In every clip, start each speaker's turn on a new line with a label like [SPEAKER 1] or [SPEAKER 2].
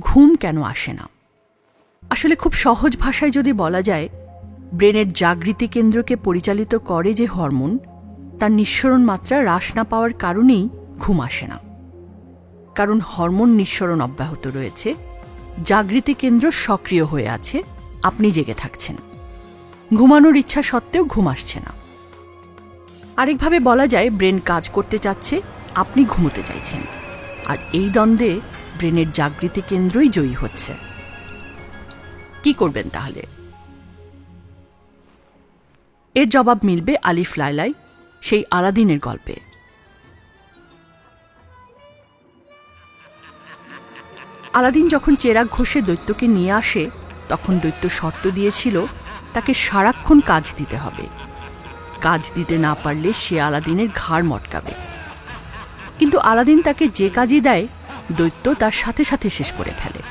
[SPEAKER 1] ঘুম কেন আসে না? আসলে খুব সহজ ভাষায় যদি বলা যায়, ব্রেনের জাগৃতি কেন্দ্রকে পরিচালিত করে যে হরমোন, তার নিঃসরণ মাত্রা হ্রাস না পাওয়ার কারণেই ঘুম আসে না। কারণ হরমোন নিঃসরণ অব্যাহত রয়েছে, জাগৃতি কেন্দ্র সক্রিয় হয়ে আছে, আপনি জেগে থাকছেন। ঘুমানোর ইচ্ছা সত্ত্বেও ঘুম আসছে না। আরেকভাবে বলা যায়, ব্রেন কাজ করতে চাচ্ছে, আপনি ঘুমোতে চাইছেন। আর এই দ্বন্দ্বে ব্রেনের জাগৃতি কেন্দ্রই জয়ী হচ্ছে। কি করবেন তাহলে? এর জবাব মিলবে আলিফ লাইলাই সেই আলাদিনের গল্পে। আলাদিন যখন চেরাগ ঘোষে দৈত্যকে নিয়ে আসে, তখন দৈত্য শর্ত দিয়েছিল তাকে সারাক্ষণ কাজ দিতে হবে। কাজ দিতে না পারলে সে আলাদিনের ঘাড় মটকাবে। কিন্তু আলাদিন তাকে যে কাজই দেয় দৈত্য তার সাথে সাথে শেষ করে ফেলে।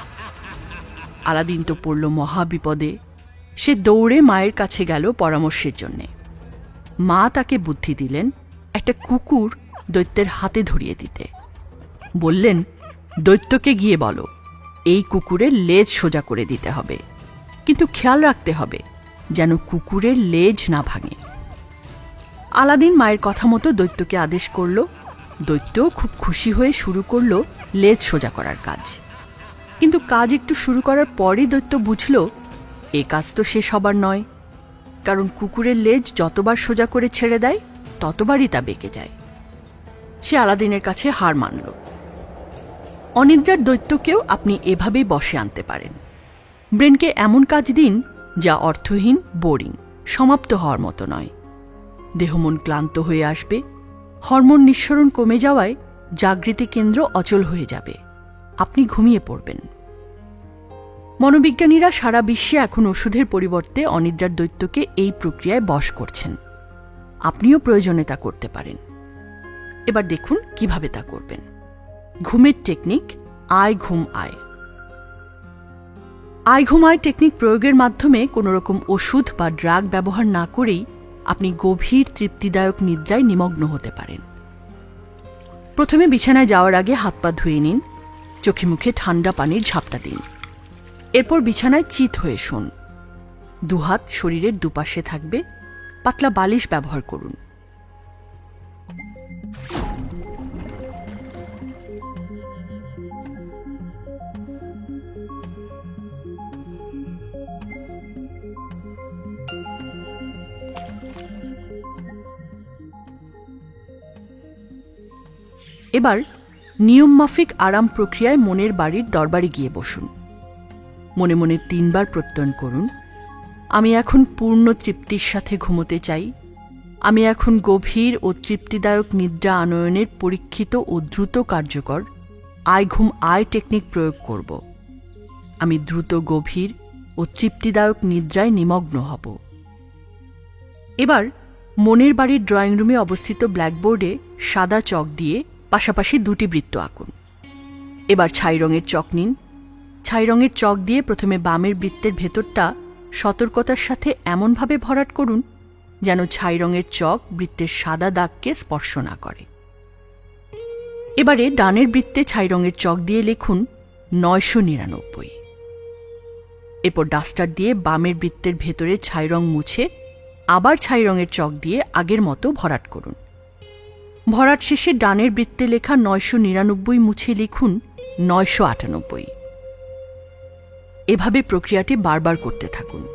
[SPEAKER 1] আলাদিন তো পড়ল মহা বিপদে সে দৌড়ে মায়ের কাছে গেল পরামর্শের জন্যে। মা তাকে বুদ্ধি দিলেন, একটা কুকুর দৈত্যের হাতে ধরিয়ে দিতে। বললেন, দৈত্যকে গিয়ে বলো, এই কুকুরের লেজ সোজা করে দিতে হবে। কিন্তু খেয়াল রাখতে হবে, যেন কুকুরের লেজ না ভাঙে। আলাদিন মায়ের কথা মতো দৈত্যকে আদেশ করল দৈত্য খুব খুশি হয়ে শুরু করল লেজ সোজা করার কাজ। কিন্তু কাজ একটু শুরু করার পরই দৈত্য বুঝল, এ কাজ তো শেষ হবার নয়। কারণ কুকুরের লেজ যতবার সোজা করে ছেড়ে দেয়, ততবারই তা বেঁকে যায়। সে আলাদিনের কাছে হার মানল। অনিদ্রার দৈত্যকেও আপনি এভাবেই বসে আনতে পারেন। ব্রেনকে এমন কাজ দিন, যা অর্থহীন, বোরিং, সমাপ্ত হওয়ার মতো নয়। দেহমন ক্লান্ত হয়ে আসবে হরমোন নিঃসরণ কমে যাওয়ায় জাগৃতি কেন্দ্র অচল হয়ে যাবে। আপনি ঘুমিয়ে পড়বেন। মনোবিজ্ঞানীরা সারা বিশ্বে এখন ওষুধের পরিবর্তে অনিদ্রার দৈত্যকে এই প্রক্রিয়ায় বশ করছেন। আপনিও প্রয়োজনে তা করতে পারেন। এবার দেখুন কীভাবে তা করবেন। ঘুমের টেকনিক, আয় ঘুম আয়। আয় ঘুম আয় টেকনিক প্রয়োগের মাধ্যমে কোনো রকম ওষুধ বা ড্রাগ ব্যবহার না করেই আপনি গভীর তৃপ্তিদায়ক নিদ্রায় নিমগ্ন হতে পারেন। প্রথমে বিছানায় যাওয়ার আগে হাত পা ধুয়ে নিন, চোখে মুখে ঠান্ডা পানির ঝাপটা দিন। এরপর বিছানায় চিত হয়ে শোন। দুহাত শরীরের দুপাশে থাকবে, পাতলা বালিশ ব্যবহার করুন। এবার নিয়মমাফিক আরাম প্রক্রিয়ায় মনের বাড়ির দরবারে গিয়ে বসুন। মনে মনে তিনবার প্রত্যয়ন করুন, আমি এখন পূর্ণ তৃপ্তির সাথে ঘুমোতে চাই। আমি এখন গভীর ও তৃপ্তিদায়ক নিদ্রা আনয়নের পরীক্ষিত ও দ্রুত কার্যকর, আয় ঘুম আয় টেকনিক প্রয়োগ করব। আমি দ্রুত, গভীর ও তৃপ্তিদায়ক নিদ্রায় নিমগ্ন হব। এবার মনের বাড়ির ড্রয়িং রুমে অবস্থিত ব্ল্যাকবোর্ডে সাদা চক দিয়ে পাশাপাশি দুটি বৃত্ত আঁকুন। এবার ছাই রঙের চক নিন। ছাই রঙের চক দিয়ে প্রথমে বামের বৃত্তের ভেতরটা সতর্কতার সাথে এমনভাবে ভরাট করুন, যেন ছাই রঙের চক বৃত্তের সাদা দাগকে স্পর্শ না করে। এবারে ডানের বৃত্তে ছাই রঙের চক দিয়ে লিখুন নয়শো নিরানব্বই। এরপর ডাস্টার দিয়ে বামের বৃত্তের ভেতরে ছাই রং মুছে আবার ছাই রঙের চক দিয়ে আগের মতো ভরাট করুন। ভরাট শেষে ডানের বৃত্তে লেখা নয়শো নিরানব্বই মুছে লিখুন নয়শো আটানব্বই। এভাবে প্রক্রিয়াটি বারবার করতে থাকুন।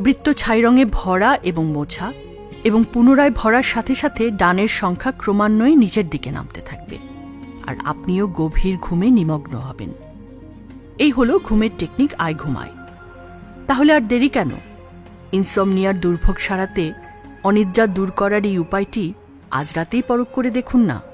[SPEAKER 1] বৃত্ত ছাই রঙে ভরা এবং মোছা এবং পুনরায় ভরার সাথে সাথে ডানের সংখ্যা ক্রমান্বয়ে নিচের দিকে নামতে থাকবে। আর আপনিও গভীর ঘুমে নিমগ্ন হবেন। এই হলো ঘুমের টেকনিক আয় ঘুমায়। তাহলে আর দেরি কেন? ইনসমনিয়ার দুর্ভোগ সারাতে অনিদ্রা দূর করার এই উপায়টি আজ রাতেই পরখ করে দেখুন না।